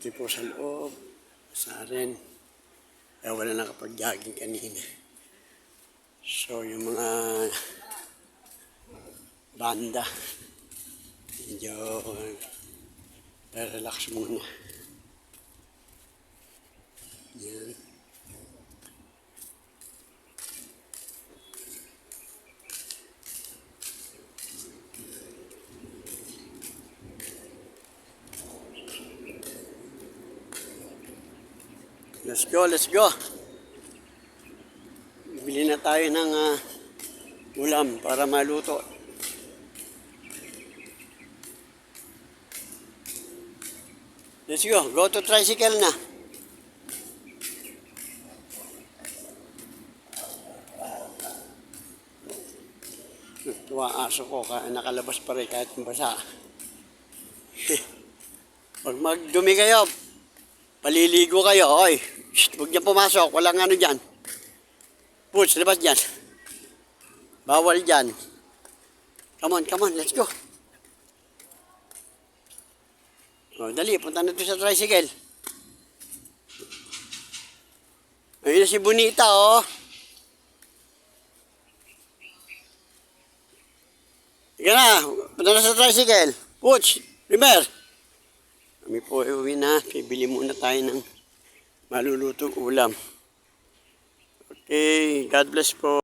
Buti po sa loob. Sa rin. Kaya wala nakapag-jogging kanina. So, yung mga banda. Medyo relax muna. Yan. Let's go, let's go. Bili na tayo ng ah, ulam para maluto. Let's go. Go to tricycle na. Tuwa aso ko nakalabas pa rin kahit basa. Pag magdumi kayo, paliligo kayo. Oy, Shh, huwag niya pumasok. Walang ano dyan. Push, labas dyan. Bawal dyan. Come on, come on, let's go. Oh, dali, punta na sa tricycle. Ayun na si Bonita, oh. Ika na, punta na sa tricycle. Puch, Rimer. Kami po uwi na. Bibili muna tayo ng malulutong ulam. Okay, God bless po.